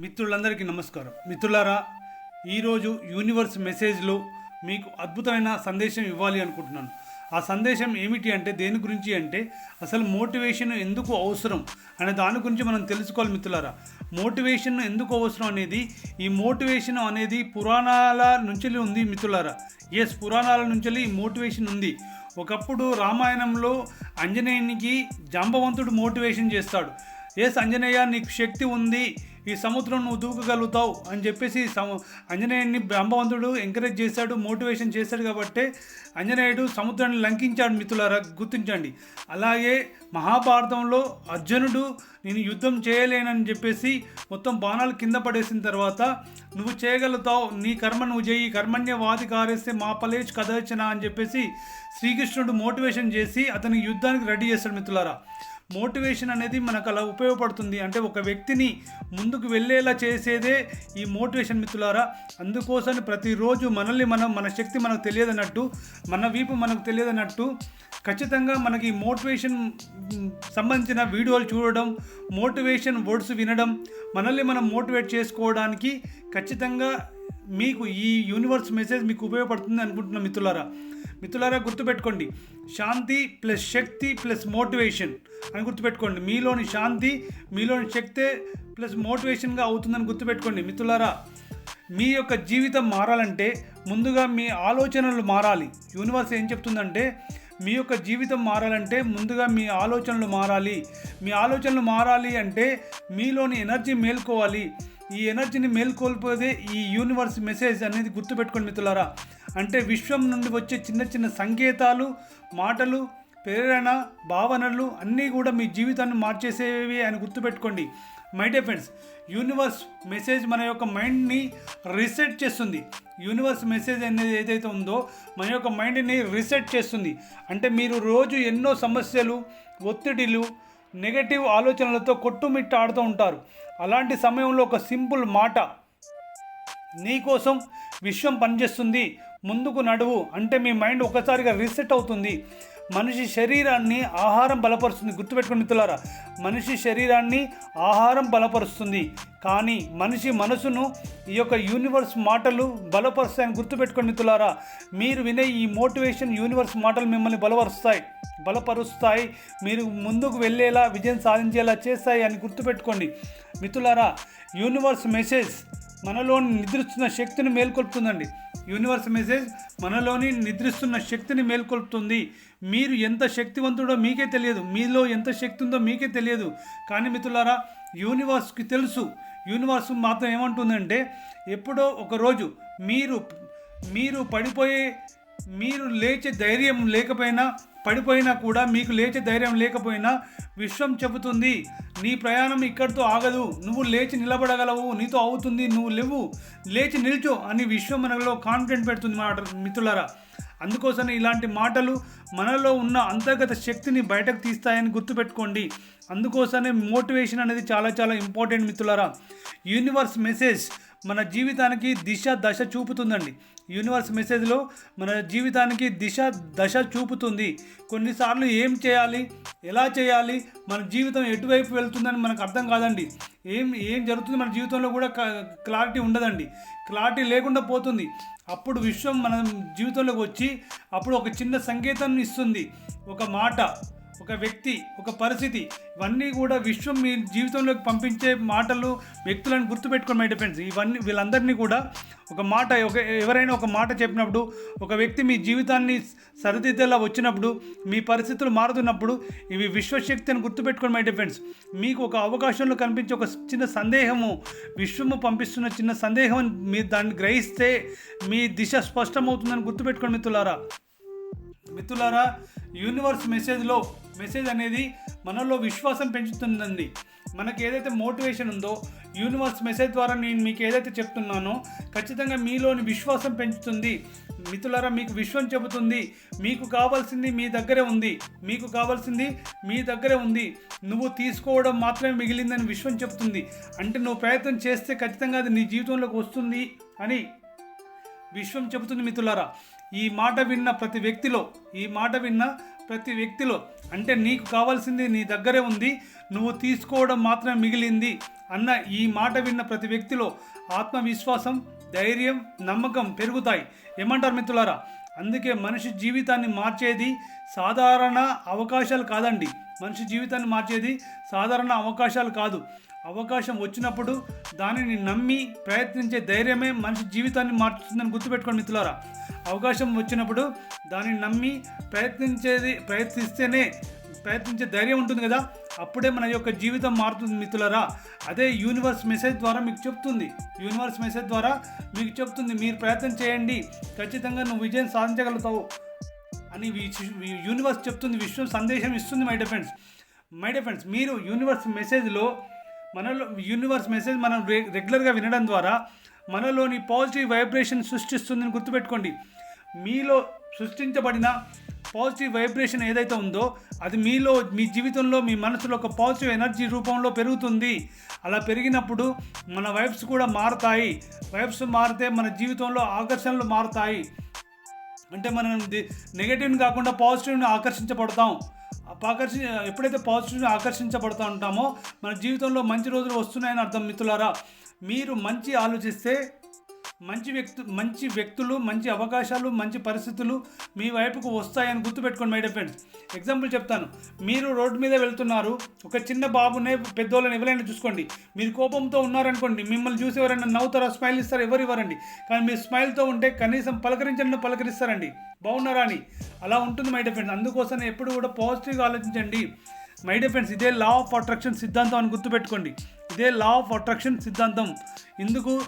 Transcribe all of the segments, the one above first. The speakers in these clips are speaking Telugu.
మిత్రులందరికీ నమస్కారం. మిత్రులారా ఈరోజు యూనివర్స్ మెసేజ్లో మీకు అద్భుతమైన సందేశం ఇవ్వాలి అనుకుంటున్నాను. ఆ సందేశం ఏమిటి అంటే దేని గురించి అంటే అసలు మోటివేషన్ ఎందుకు అవసరం అనే దాని గురించి మనం తెలుసుకోవాలి మిత్రులారా. మోటివేషన్ ఎందుకు అవసరం అనేది ఈ మోటివేషన్ అనేది పురాణాల నుంచి ఉంది మిత్రులారా. ఎస్ పురాణాల నుంచి ఈ మోటివేషన్ ఉంది. ఒకప్పుడు రామాయణంలో ఆంజనేయునికి జాంబవంతుడు మోటివేషన్ చేస్తాడు. ఎస్ అంజనేయ నీకు శక్తి ఉంది. ఈ సముద్రం నువ్వు దూకగలుగుతావు అని చెప్పేసి సము అంజనేయుడిని బ్రహ్మవంతుడు ఎంకరేజ్ చేశాడు మోటివేషన్ చేశాడు కాబట్టి అంజనేయుడు సముద్రాన్ని లంకించాడు మిత్రులారా గుర్తించండి. అలాగే మహాభారతంలో అర్జునుడు నేను యుద్ధం చేయలేనని చెప్పేసి మొత్తం బాణాలు కింద పడేసిన తర్వాత నువ్వు చేయగలుగుతావు నీ కర్మ నువ్వు చేయి కర్మణ్య వాది కారేస్తే మా పలేజ్ కదర్చన అని చెప్పేసి శ్రీకృష్ణుడు మోటివేషన్ చేసి అతనికి యుద్ధానికి రెడీ చేస్తాడు మిత్రులారా. మోటివేషన్ అనేది మనకు అలా ఉపయోగపడుతుంది. అంటే ఒక వ్యక్తిని ముందుకు వెళ్ళేలా చేసేదే ఈ మోటివేషన్ మిత్రులారా. అందుకోసం ప్రతిరోజు మనల్ని మనం మన శక్తి మనకు తెలియదన్నట్టు మన వీపు మనకు తెలియదన్నట్టు ఖచ్చితంగా మనకి మోటివేషన్ సంబంధించిన వీడియోలు చూడడం మోటివేషన్ వర్డ్స్ వినడం మనల్ని మనం మోటివేట్ చేసుకోవడానికి ఖచ్చితంగా మీకు ఈ యూనివర్స్ మెసేజ్ మీకు ఉపయోగపడుతుంది అనుకుంటున్న మిత్రులారా. మిత్రులారా గుర్తుపెట్టుకోండి. శాంతి ప్లస్ శక్తి ప్లస్ మోటివేషన్ అని గుర్తుపెట్టుకోండి. మీలోని శాంతి మీలోని శక్తే ప్లస్ మోటివేషన్గా అవుతుందని గుర్తుపెట్టుకోండి. మిత్రులారా మీ యొక్క జీవితం మారాలంటే ముందుగా మీ ఆలోచనలు మారాలి. యూనివర్స్ ఏం చెప్తుందంటే మీ యొక్క జీవితం మారాలంటే ముందుగా మీ ఆలోచనలు మారాలి. మీ ఆలోచనలు మారాలి అంటే మీలోని ఎనర్జీ మేల్కోవాలి. ఈ ఎనర్జీని మేల్కొల్పోదే ఈ యూనివర్స్ మెసేజ్ అనేది గుర్తుపెట్టుకోండి మిత్రులారా. అంటే విశ్వం నుండి వచ్చే చిన్న చిన్న సంకేతాలు మాటలు ప్రేరణ భావనలు అన్నీ కూడా మీ జీవితాన్ని మార్చేసేవి అని గుర్తుపెట్టుకోండి. My dear friends universe message మన యొక్క మైండ్ని రీసెట్ చేస్తుంది. యూనివర్స్ మెసేజ్ అనేది ఏదైతే ఉందో మన యొక్క మైండ్ని రీసెట్ చేస్తుంది. అంటే మీరు రోజు ఎన్నో సమస్యలు ఒత్తిడిలు నెగటివ్ ఆలోచనలతో కొట్టుమిట్టాడుతూ ఉంటారు. అలాంటి సమయంలో ఒక సింపుల్ మాట నీకోసం విశ్వం పనిచేస్తుంది ముందుకు నడువు అంటే మీ మైండ్ ఒకసారిగా రీసెట్ అవుతుంది. మనిషి శరీరాన్ని ఆహారం బలపరుస్తుంది. గుర్తుపెట్టుకుని మిత్రులారా మనిషి శరీరాన్ని ఆహారం బలపరుస్తుంది. కానీ మనిషి మనసును ఈ యొక్క యూనివర్స్ మాటలు బలపరుస్తాయని గుర్తుపెట్టుకుని మిత్రులారా. మీరు వినే ఈ మోటివేషన్ యూనివర్స్ మాటలు మిమ్మల్ని బలపరుస్తాయి బలపరుస్తాయి. మీరు ముందుకు వెళ్ళేలా విజయం సాధించేలా చేస్తాయి అని గుర్తుపెట్టుకోండి. మిత్రులారా యూనివర్స్ మెసేజ్ మనలోని నిద్రిస్తున్న శక్తిని మేల్కొల్పుతుందండి. యూనివర్స్ మెసేజ్ మనలోని నిద్రిస్తున్న శక్తిని మేల్కొల్పుతుంది. మీరు ఎంత శక్తివంతుడో మీకే తెలియదు. మీలో ఎంత శక్తి ఉందో మీకే తెలియదు. కానీ మిత్రులారా యూనివర్స్కి తెలుసు. యూనివర్స్ మాత్రం ఏమంటుందంటే ఎప్పుడో ఒకరోజు మీరు మీరు పడిపోయే మీరు లేచే ధైర్యం లేకపోయినా పడిపోయినా కూడా మీకు లేచే ధైర్యం లేకపోయినా విశ్వం చెబుతుంది నీ ప్రయాణం ఇక్కడితో ఆగదు నువ్వు లేచి నిలబడగలవు నీతో అవుతుంది నువ్వు లేవు లేచి నిల్చో అని విశ్వం మనలో కాన్ఫిడెంట్ పెడుతుంది మాట మిత్రులరా. అందుకోసమే ఇలాంటి మాటలు మనలో ఉన్న అంతర్గత శక్తిని బయటకు తీస్తాయని గుర్తుపెట్టుకోండి. అందుకోసమే మోటివేషన్ అనేది చాలా చాలా ఇంపార్టెంట్ మిత్రులరా. యూనివర్స్ మెసేజ్ మన జీవితానికి దిశ దశ చూపుతుందండి. యూనివర్స్ మెసేజ్లో మన జీవితానికి దిశ దశ చూపుతుంది. కొన్నిసార్లు ఏం చేయాలి ఎలా చేయాలి మన జీవితం ఎటువైపు వెళ్తుందని మనకు అర్థం కాదండి. ఏం ఏం జరుగుతుంది మన జీవితంలో కూడా క్లారిటీ ఉండదండి. క్లారిటీ లేకుండా పోతుంది. అప్పుడు విశ్వం మన జీవితంలోకి వచ్చి అప్పుడు ఒక చిన్న సంకేతం ఇస్తుంది. ఒక మాట ఒక వ్యక్తి ఒక పరిస్థితి ఇవన్నీ కూడా విశ్వం మీ జీవితంలోకి పంపించే మాటలు వ్యక్తులను గుర్తుపెట్టుకోండి మై ఫ్రెండ్స్ ఇవన్నీ వీళ్ళందరినీ కూడా ఒక మాట ఒక ఎవరైనా ఒక మాట చెప్పినప్పుడు ఒక వ్యక్తి మీ జీవితాన్ని సరిదిద్దేలా వచ్చినప్పుడు మీ పరిస్థితులు మారుతున్నప్పుడు ఇవి విశ్వశక్తి అని గుర్తుపెట్టుకోండి మై ఫ్రెండ్స్ మీకు ఒక అవకాశంలో కనిపించే ఒక చిన్న సందేహము విశ్వము పంపిస్తున్న చిన్న సందేహం మీరు దాన్ని గ్రహిస్తే మీ దిశ స్పష్టమవుతుందని గుర్తుపెట్టుకోండి మిత్రులారా. మిత్రులారా యూనివర్స్ మెసేజ్లో మెసేజ్ అనేది మనలో విశ్వాసం పెంచుతుందండి. మనకి ఏదైతే మోటివేషన్ ఉందో యూనివర్స్ మెసేజ్ ద్వారా నేను మీకు ఏదైతే చెప్తున్నానో ఖచ్చితంగా మీలోని విశ్వాసం పెంచుతుంది. మిత్రులారా మీకు విశ్వం చెబుతుంది. మీకు కావాల్సింది మీ దగ్గరే ఉంది. మీకు కావాల్సింది మీ దగ్గరే ఉంది. నువ్వు తీసుకోవడం మాత్రమే మిగిలిందని విశ్వం చెప్తుంది అంటే నువ్వు ప్రయత్నం చేస్తే ఖచ్చితంగా అది నీ జీవితంలోకి వస్తుంది అని విశ్వం చెబుతుంది మిత్రులారా. ఈ మాట విన్న ప్రతి వ్యక్తిలో ఈ మాట విన్న ప్రతి వ్యక్తిలో అంటే నీకు కావాల్సింది నీ దగ్గరే ఉంది నువ్వు తీసుకోవడం మాత్రమే మిగిలింది అన్న ఈ మాట విన్న ప్రతి వ్యక్తిలో ఆత్మవిశ్వాసం ధైర్యం నమ్మకం పెరుగుతాయి. ఏమంటారు మిత్రులారా? అందుకే మనిషి జీవితాన్ని మార్చేది సాధారణ అవకాశాలు కాదండి. మనిషి జీవితాన్ని మార్చేది సాధారణ అవకాశాలు కాదు. అవకాశం వచ్చినప్పుడు దానిని నమ్మి ప్రయత్నించే ధైర్యమే మనిషి జీవితాన్ని మార్చుతుందని గుర్తుపెట్టుకోండి మిత్రులారా. అవకాశం వచ్చినప్పుడు దానిని నమ్మి ప్రయత్నించేది ప్రయత్నిస్తేనే ప్రయత్నించే ధైర్యం ఉంటుంది కదా. అప్పుడే మన యొక్క జీవితం మారుతుంది మిత్రులరా. అదే యూనివర్స్ మెసేజ్ ద్వారా మీకు చెప్తుంది. యూనివర్స్ మెసేజ్ ద్వారా మీకు చెప్తుంది. మీరు ప్రయత్నం చేయండి. ఖచ్చితంగా నువ్వు విజయం సాధించగలుగుతావు. అని యూనివర్స్ చెప్తుంది విశ్వం సందేశం ఇస్తుంది మై డిఫెండ్స్ మై డిఫెండ్స్ మీరు యూనివర్స్ మెసేజ్లో మనలో యూనివర్స్ మెసేజ్ మనం రెగ్యులర్గా వినడం ద్వారా మనలోని పాజిటివ్ వైబ్రేషన్ సృష్టిస్తుందని గుర్తుపెట్టుకోండి. మీలో సృష్టించబడిన పాజిటివ్ వైబ్రేషన్ ఏదైతే ఉందో అది మీలో మీ జీవితంలో మీ మనసులో ఒక పాజిటివ్ ఎనర్జీ రూపంలో పెరుగుతుంది. అలా పెరిగినప్పుడు మన వైబ్స్ కూడా మారుతాయి. వైబ్స్ మారితే మన జీవితంలో ఆకర్షణలు మారుతాయి. అంటే మనం నెగటివ్ని కాకుండా పాజిటివ్ని ఆకర్షించబడతాం. ఆకర్షి ఎప్పుడైతే పాజిటివ్ని ఆకర్షించబడుతూ ఉంటామో మన జీవితంలో మంచి రోజులు వస్తున్నాయని అర్థం మిత్రులారా మీరు మంచి ఆలోచిస్తే మంచి వ్యక్తు మంచి వ్యక్తులు మంచి అవకాశాలు మంచి పరిస్థితులు మీ వైపుకు వస్తాయని గుర్తుపెట్టుకోండి మై ఫ్రెండ్స్ ఎగ్జాంపుల్ చెప్తాను. మీరు రోడ్డు మీద వెళ్తున్నారు. ఒక చిన్న బాబునే పెద్దోళ్ళని ఎవరైనా చూసుకోండి. మీరు కోపంతో ఉన్నారనుకోండి మిమ్మల్ని చూసి ఎవరైనా నవ్వుతారా స్మైల్ ఇస్తారు ఎవరు ఇవ్వరండి. కానీ మీరు స్మైల్తో ఉంటే కనీసం పలకరించండి పలకరిస్తారండి. బాగున్నారా అని? అలా ఉంటుంది మై ఫ్రెండ్స్ అందుకోసం ఎప్పుడు కూడా పాజిటివ్గా ఆలోచించండి. మై ఫ్రెండ్స్ ఇదే లా ఆఫ్ అట్రాక్షన్ సిద్ధాంతం అని గుర్తుపెట్టుకోండి. ఇదే లా ఆఫ్ అట్రాక్షన్ సిద్ధాంతం. ఇందుకు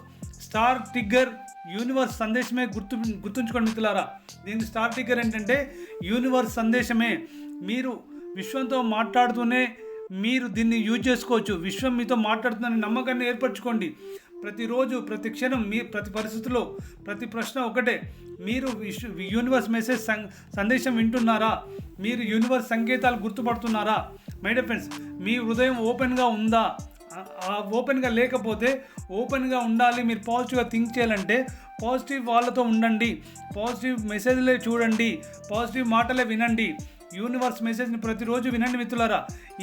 స్టార్ టిగ్గర్ యూనివర్స్ సందేశమే గుర్తు గుర్తుంచుకోండి మిత్రులారా. దీని స్టార్ టిగ్గర్ ఏంటంటే యూనివర్స్ సందేశమే. మీరు విశ్వంతో మాట్లాడుతూనే మీరు దీన్ని యూజ్ చేసుకోవచ్చు. విశ్వం మీతో మాట్లాడుతుందని నమ్మకాన్ని ఏర్పరచుకోండి. ప్రతిరోజు ప్రతి క్షణం మీ ప్రతి పరిస్థితిలో ప్రతి ప్రశ్న ఒకటే. మీరు విశ్వ యూనివర్స్ మెసేజ్ సం సందేశం వింటున్నారా? మీరు యూనివర్స్ సంకేతాలు గుర్తుపడుతున్నారా? మై డియర్ ఫ్రెండ్స్ మీ హృదయం ఓపెన్గా ఉందా? ఓపెన్గా లేకపోతే ఓపెన్గా ఉండాలి మీరు పాజిటివ్గా థింక్ చేయాలంటే పాజిటివ్ వాళ్ళతో ఉండండి పాజిటివ్ మెసేజ్లే చూడండి పాజిటివ్ మాటలే వినండి. యూనివర్స్ మెసేజ్ని ప్రతిరోజు వినండి మిత్రులారా.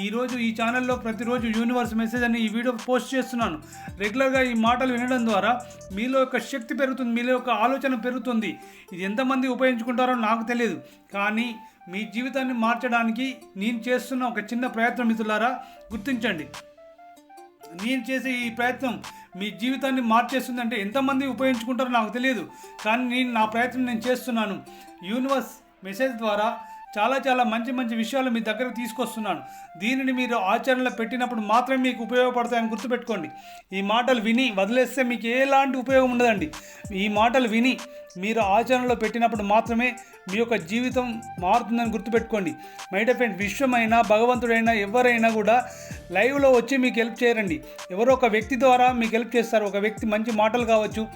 ఈరోజు ఈ ఛానల్లో ప్రతిరోజు యూనివర్స్ మెసేజ్ అని ఈ వీడియో పోస్ట్ చేస్తున్నాను. రెగ్యులర్గా ఈ మాటలు వినడం ద్వారా మీలో యొక్క శక్తి పెరుగుతుంది మీలో యొక్క ఆలోచన పెరుగుతుంది. ఇది ఎంతమంది ఉపయోగించుకుంటారో నాకు తెలియదు. కానీ మీ జీవితాన్ని మార్చడానికి నేను చేస్తున్న ఒక చిన్న ప్రయత్నం మిత్రులారా గుర్తించండి. నేను చేసే ఈ ప్రయత్నం మీ జీవితాన్ని మార్చేస్తుందంటే ఎంతమంది ఉపయోగించుకుంటారో నాకు తెలియదు. కానీ నేను నా ప్రయత్నం నేను చేస్తున్నాను. యూనివర్స్ మెసేజ్ ద్వారా చాలా చాలా మంచి మంచి విషయాలు మీ దగ్గరకు తీసుకొస్తున్నాను. దీనిని మీరు ఆచరణలో పెట్టినప్పుడు మాత్రమే మీకు ఉపయోగపడతాయని గుర్తుపెట్టుకోండి. ఈ మాటలు విని వదిలేస్తే మీకు ఎలాంటి ఉపయోగం ఉండదండి. ఈ మాటలు విని మీరు ఆచరణలో పెట్టినప్పుడు మాత్రమే మీ యొక్క జీవితం మారుతుందని గుర్తుపెట్టుకోండి. మైట్ ఫ్రెండ్ విశ్వమైనా భగవంతుడైనా ఎవరైనా కూడా లైవ్లో వచ్చి మీకు హెల్ప్ చేయరండి. ఎవరో ఒక వ్యక్తి ద్వారా మీకు హెల్ప్ చేస్తారు. ఒక వ్యక్తి మంచి మాటలు కావచ్చు.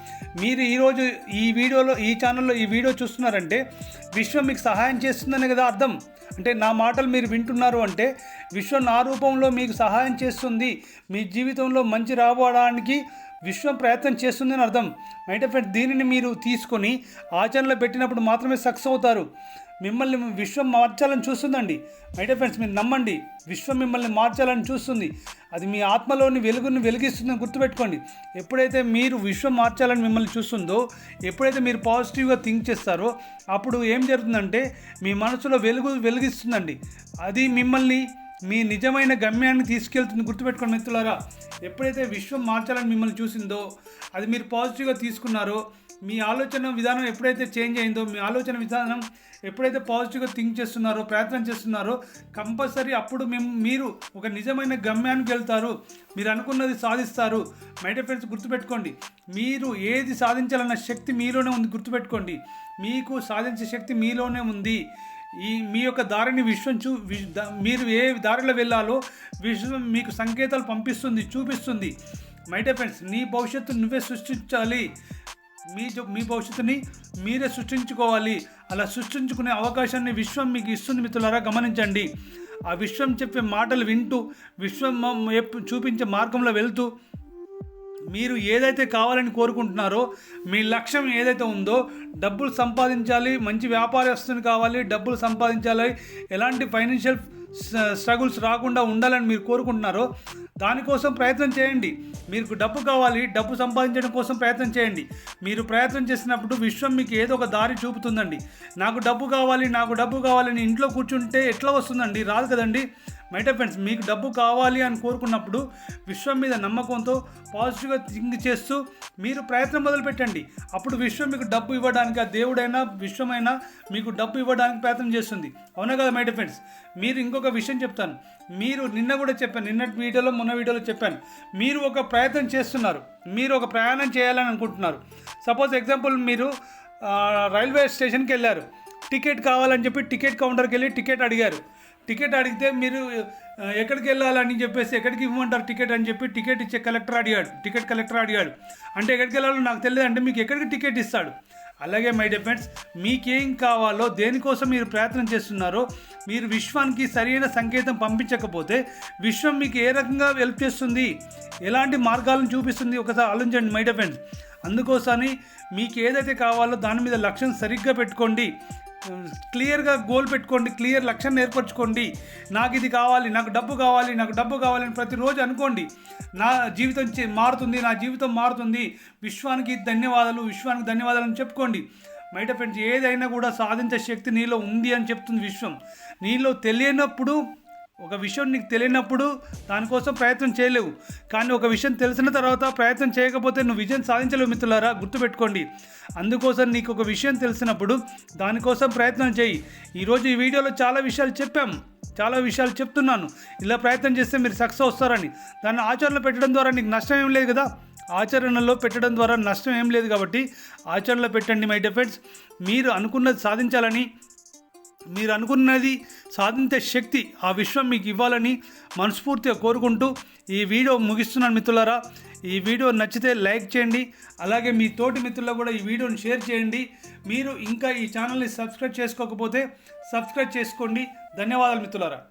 మీరు ఈరోజు ఈ వీడియోలో ఈ ఛానల్లో ఈ వీడియో చూస్తున్నారంటే విశ్వం మీకు సహాయం చేస్తుందని కదా అర్థం. అంటే నా మాటలు మీరు వింటున్నారు అంటే విశ్వం నా రూపంలో మీకు సహాయం చేస్తుంది. మీ జీవితంలో మంచి రావడానికి విశ్వం ప్రయత్నం చేస్తుందని అర్థం. మైట్ ఫ్రెండ్ దీనిని మీరు తీసుకొని ఆచరణలో పెట్టినప్పుడు మాత్రమే సక్సెస్ అవుతారు. మిమ్మల్ని విశ్వం మార్చాలని చూస్తుందండి. మైట్ ఫ్రెండ్స్ మీరు నమ్మండి. విశ్వం మిమ్మల్ని మార్చాలని చూస్తుంది. అది మీ ఆత్మలోని వెలుగుని వెలిగిస్తుందని గుర్తుపెట్టుకోండి. ఎప్పుడైతే మీరు విశ్వం మార్చాలని మిమ్మల్ని చూస్తుందో ఎప్పుడైతే మీరు పాజిటివ్గా థింక్ చేస్తారో అప్పుడు ఏం జరుగుతుందంటే మీ మనసులో వెలుగు వెలిగిస్తుందండి. అది మిమ్మల్ని మీ నిజమైన గమ్యాన్ని తీసుకెళ్తుంది. గుర్తుపెట్టుకోండి మిత్రులారా ఎప్పుడైతే విశ్వం మార్చాలని మిమ్మల్ని చూసిందో అది మీరు పాజిటివ్గా తీసుకున్నారో మీ ఆలోచన విధానం ఎప్పుడైతే చేంజ్ అయిందో మీ ఆలోచన విధానం ఎప్పుడైతే పాజిటివ్గా థింక్ చేస్తున్నారో ప్రయత్నం చేస్తున్నారో కంపల్సరీ అప్పుడు మేము మీరు ఒక నిజమైన గమ్యానికి వెళ్తారు. మీరు అనుకున్నది సాధిస్తారు. మైట ఫ్రెండ్స్ గుర్తుపెట్టుకోండి మీరు ఏది సాధించాలన్న శక్తి మీలోనే ఉంది. గుర్తుపెట్టుకోండి మీకు సాధించే శక్తి మీలోనే ఉంది. ఈ మీ యొక్క దారిని విశ్వం చూ మీరు ఏ దారిలో వెళ్ళాలో విశ్వం మీకు సంకేతాలు పంపిస్తుంది చూపిస్తుంది. మైటే ఫ్రెండ్స్ నీ భవిష్యత్తు నువ్వే సృష్టించాలి. మీ మీ భవిష్యత్తుని మీరే సృష్టించుకోవాలి. అలా సృష్టించుకునే అవకాశాన్ని విశ్వం మీకు ఇస్తుంది మిత్రులారా గమనించండి. ఆ విశ్వం చెప్పే మాటలు వింటూ విశ్వం చూపించే మార్గంలో వెళ్తూ మీరు ఏదైతే కావాలని కోరుకుంటున్నారో మీ లక్ష్యం ఏదైతే ఉందో డబ్బులు సంపాదించాలి మంచి వ్యాపారస్తుని కావాలి డబ్బులు సంపాదించాలి ఎలాంటి ఫైనాన్షియల్ స్ట్రగుల్స్ రాకుండా ఉండాలని మీరు కోరుకుంటున్నారో దానికోసం ప్రయత్నం చేయండి. మీకు డబ్బు కావాలి డబ్బు సంపాదించడం కోసం ప్రయత్నం చేయండి. మీరు ప్రయత్నం చేసినప్పుడు విశ్వం మీకు ఏదో ఒక దారి చూపుతుందండి. నాకు డబ్బు కావాలి నాకు డబ్బు కావాలని ఇంట్లో కూర్చుంటే ఎట్లా వస్తుందండి? రాదు కదండి. మైటర్ ఫ్రెండ్స్ మీకు డబ్బు కావాలి అని కోరుకున్నప్పుడు విశ్వం మీద నమ్మకంతో పాజిటివ్గా థింక్ చేస్తూ మీరు ప్రయత్నం మొదలుపెట్టండి. అప్పుడు విశ్వం మీకు డబ్బు ఇవ్వడానికి ఆ దేవుడైనా విశ్వమైనా మీకు డబ్బు ఇవ్వడానికి ప్రయత్నం చేస్తుంది. అవునా కదా మైట ఫ్రెండ్స్ మీరు ఇంకొక విషయం చెప్తాను. మీరు నిన్న కూడా చెప్పాను నిన్నటి వీడియోలో మొన్న వీడియోలో చెప్పాను. మీరు ఒక ప్రయత్నం చేస్తున్నారు. మీరు ఒక ప్రయాణం చేయాలని అనుకుంటున్నారు. సపోజ్ ఎగ్జాంపుల్ మీరు రైల్వే స్టేషన్కి వెళ్ళారు. టికెట్ కావాలని చెప్పి టికెట్ కౌంటర్కి వెళ్ళి టికెట్ అడిగారు. టికెట్ అడిగితే మీరు ఎక్కడికి వెళ్ళాలని చెప్పేసి ఎక్కడికి ఇవ్వమంటారు టికెట్ అని చెప్పి టికెట్ ఇచ్చే కలెక్టర్ అడిగాడు. టికెట్ కలెక్టర్ అడిగాడు. అంటే ఎక్కడికి వెళ్ళాలో నాకు తెలియదు అంటే మీకు ఎక్కడికి టికెట్ ఇస్తాడు? అలాగే మై డిఫెండ్స్ మీకేం కావాలో దేనికోసం మీరు ప్రయత్నం చేస్తున్నారో మీరు విశ్వానికి సరైన సంకేతం పంపించకపోతే విశ్వం మీకు ఏ రకంగా హెల్ప్ చేస్తుంది? ఎలాంటి మార్గాలను చూపిస్తుంది? ఒకసారి ఆలోచించండి మై డిఫెండ్స్ అందుకోసమని మీకు ఏదైతే కావాలో దాని మీద లక్ష్యం సరిగ్గా పెట్టుకోండి. క్లియర్గా గోల్ పెట్టుకోండి క్లియర్ లక్ష్యం ఏర్పరచుకోండి. నాకు ఇది కావాలి నాకు డబ్బు కావాలి నాకు డబ్బు కావాలని ప్రతిరోజు అనుకోండి. నా జీవితం చే- మారుతుంది నా జీవితం మారుతుంది. విశ్వానికి ధన్యవాదాలు విశ్వానికి ధన్యవాదాలు అని చెప్పుకోండి. బయట ఫ్రెండ్స్ ఏదైనా కూడా సాధించే శక్తి నీలో ఉంది అని చెప్తుంది విశ్వం. నీలో తెలియనప్పుడు ఒక విషయం నీకు తెలియనప్పుడు దానికోసం ప్రయత్నం చేయలేవు. కానీ ఒక విషయం తెలిసిన తర్వాత ప్రయత్నం చేయకపోతే నువ్వు విజయం సాధించలేవు మిత్రులారా. గుర్తుపెట్టుకోండి. అందుకోసం నీకు ఒక విషయం తెలిసినప్పుడు దానికోసం ప్రయత్నం చేయి. ఈరోజు ఈ వీడియోలో చాలా విషయాలు చెప్పాం. చాలా విషయాలు చెప్తున్నాను. ఇలా ప్రయత్నం చేస్తే మీరు సక్సెస్ వస్తారని. దాన్ని ఆచరణలో పెట్టడం ద్వారా నీకు నష్టం ఏం లేదు కదా. ఆచరణలో పెట్టడం ద్వారా నష్టం ఏం లేదు కాబట్టి ఆచరణలో పెట్టండి మై డిఫెండ్స్ మీరు అనుకున్నది సాధించాలని మీరు అనుకున్నది సాధించే శక్తి ఆ విశ్వం మీకు ఇవ్వాలని మనస్ఫూర్తిగా కోరుకుంటూ ఈ వీడియో ముగిస్తున్నాను మిత్రులారా. ఈ వీడియో నచ్చితే లైక్ చేయండి అలాగే మీ తోటి మిత్రులకు కూడా ఈ వీడియోని షేర్ చేయండి. మీరు ఇంకా ఈ ఛానల్ని సబ్స్క్రైబ్ చేసుకోకపోతే సబ్స్క్రైబ్ చేసుకోండి. ధన్యవాదాలు మిత్రులారా.